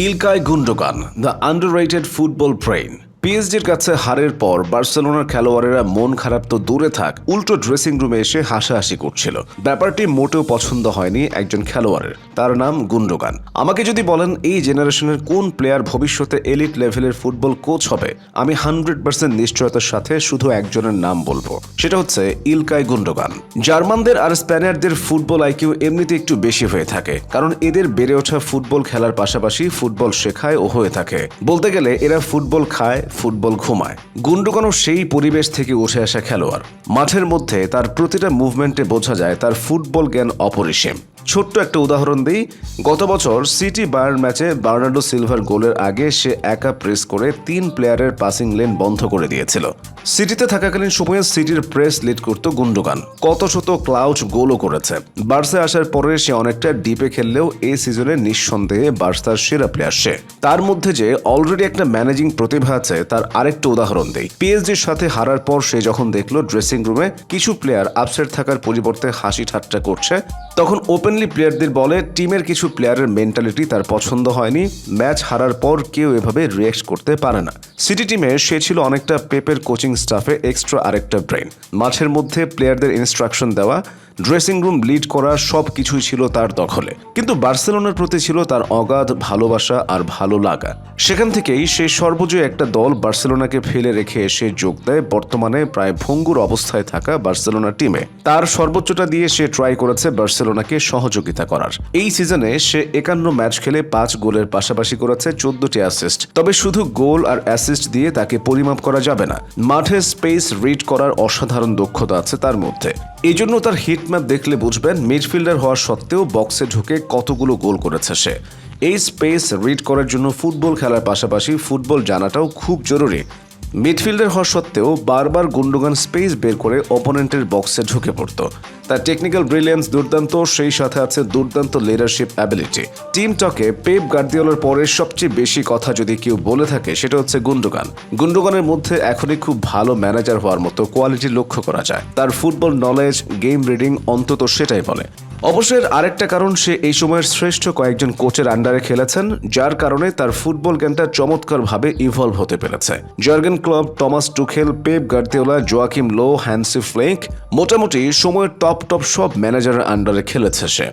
Ilkay Gundogan the under football brain পিএসজির কাছে হারের পর বার্সেলোনার খেলোয়াড়েরা মন খারাপ তো দূরে থাক, উল্টো ড্রেসিং রুমে এসে হাসাহাসি করছিল। ব্যাপারটি মোটেও পছন্দ হয়নি একজন খেলোয়াড়ের, তার নাম গুন্ডোগান। আমাকে যদি বলেন এই জেনারেশনের কোন প্লেয়ার ভবিষ্যতে এলিট লেভেলের ফুটবল কোচ হবে, আমি হান্ড্রেড পার্সেন্ট নিশ্চয়তার সাথে শুধু একজনের নাম বলব, সেটা হচ্ছে ইলকাই গুন্ডোগান। জার্মানদের আর স্প্যানিয়ারদের ফুটবল আইকিউ এমনিতে একটু বেশি হয়ে থাকে, কারণ এদের বেড়ে ওঠা ফুটবল খেলার পাশাপাশি ফুটবল শেখায় ও হয়ে থাকে। বলতে গেলে এরা ফুটবল খায় ফুটবল ঘুমায়। গুন্ডুকানো সেই পরিবেশ থেকে উঠে আসা খেলোয়াড়। মাঠের মধ্যে তার প্রতিটা মুভমেন্টে বোঝা যায় তার ফুটবল জ্ঞান অপরিসীম। ছোট্ট একটা উদাহরণ দিই। গত বছর সিটি বায়ার্ন ম্যাচে বার্নার্ডো সিলভার গোলের আগে সে একা প্রেস করে তিন প্লেয়ারের পাসিং লেন বন্ধ করে দিয়েছিল। সিটিতে থাকাকালীন সময়ে সিটির প্রেস লিড করত গুন্ডোগান। কত শত ক্লাউচ গোলও করেছে। বার্সে আসার পরে সে অনেকটা ডিপে খেললেও এই সিজনে নিঃসন্দেহে বার্সার সেরা প্লেয়ার সে। তার মধ্যে যে অলরেডি একটা ম্যানেজিং প্রতিভা আছে, তার আরেকটা উদাহরণ দেই। পিএসজির সাথে হারার পর সে যখন দেখল ড্রেসিং রুমে কিছু প্লেয়ার আপসেট থাকার পরিবর্তে হাসি ঠাট্টা করছে তখন ওপেনলি প্লেয়ারদের বলে টিমের কিছু প্লেয়ারের মেন্টালিটি তার পছন্দ হয়নি। ম্যাচ হারার পর কেউ এভাবে রিয়েক্ট করতে পারে না। সিটি টিমে সে ছিল অনেকটা পেপের কোচিং স্টাফে এক্সট্রা আরেকটা ব্রেন মাঠের মধ্যে প্লেয়ারদের ইনস্ট্রাকশন দেওয়া ড্রেসিং রুম লিড করা সব কিছুই ছিল তার দখলে। কিন্তু বার্সেলোনার প্রতি ছিল তার অগাধ ভালোবাসা আর ভালো লাগা। সেখান থেকেই সে সর্বজয় একটা দল বার্সেলোনাকে ফেলে রেখে এসে যোগ দেয়। বর্তমানে প্রায় ভঙ্গুর অবস্থায় থাকা বার্সেলোনা টিমে। তার সর্বোচ্চটা দিয়ে সে ট্রাই করেছে বার্সেলোনাকে সহযোগিতা করার। এই সিজনে সে একান্ন ম্যাচ খেলে পাঁচ গোলের পাশাপাশি করেছে চোদ্দটি অ্যাসিস্ট তবে শুধু গোল আর অ্যাসিস্ট দিয়ে তাকে পরিমাপ করা যাবে না। মাঠে স্পেস রিড করার অসাধারণ দক্ষতা আছে তার মধ্যে। এই জন্য তার হিট ম্যাপ দেখলে বুঝবেন মিডফিল্ডার হওয়া সত্ত্বেও বক্সে ঢুকে কতগুলো গোল করেছে সে। এই স্পেস রিড করার জন্য ফুটবল খেলার পাশাপাশি ফুটবল জানাটাও খুব জরুরি। মিডফিল্ডার হওয়া সত্ত্বেও বারবার গুন্ডোগান স্পেস বের করে অপোনেন্টের বক্সে ঢুকে পড়তো। তার টেকনিক্যাল ব্রিলিয়েন্স দুর্দান্ত, সেই সাথে আছে দুর্দান্ত লিডারশিপ অ্যাবিলিটি টিম টকে পেপ গার্দিওলার পরে সবচেয়ে বেশি কথা যদি কেউ বলে থাকে, সেটা হচ্ছে গুন্ডোগান। গুন্ডোগানের মধ্যে এখনই খুব ভালো ম্যানেজার হওয়ার মতো কোয়ালিটি লক্ষ্য করা যায়। তার ফুটবল নলেজ গেম রিডিং অন্তত সেটাই বলে। অবশ্যই আরেকটা কারণ, সে এই সময়ের শ্রেষ্ঠ কয়েকজন কোচের আন্ডারে খেলেছেন, যার কারণে তার ফুটবল জ্ঞানটা চমৎকারভাবে ইভলভ হতে পেরেছে। Jurgen Klopp Thomas Tuchel, Pep Guardiola, Joachim Low, Hansi Flick মোটামুটি সময়ের টপ টপ সব ম্যানেজারের আন্ডারে খেলেছে সে।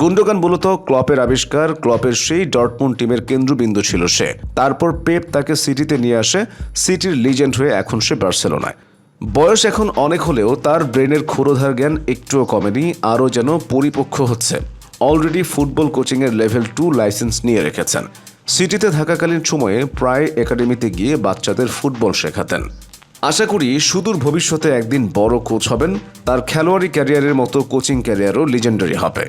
গুন্ডোগান মূলত ক্লপের আবিষ্কার, ক্লপের সেই ডটমুন টিমের কেন্দ্রবিন্দু ছিল সে। তারপর পেপ তাকে সিটিতে নিয়ে আসে, সিটির লিজেন্ড হয়ে এখন সে বার্সেলোনায়। বয়স এখন অনেক হলেও তার ব্রেনের ক্ষুরোধার জ্ঞান একটুও কমেনি, আরও যেন পরিপক্ষ হচ্ছে। অলরেডি ফুটবল কোচিংয়ের লেভেল টু লাইসেন্স নিয়ে রেখেছেন। সিটিতে থাকাকালীন সময়ে প্রায় একাডেমিতে গিয়ে বাচ্চাদের ফুটবল শেখাতেন। আশা করি সুদূর ভবিষ্যতে একদিন বড় কোচ হবেন, তার খেলোয়াড়ি ক্যারিয়ারের মতো কোচিং ক্যারিয়ারও লিজেন্ডারি হবে।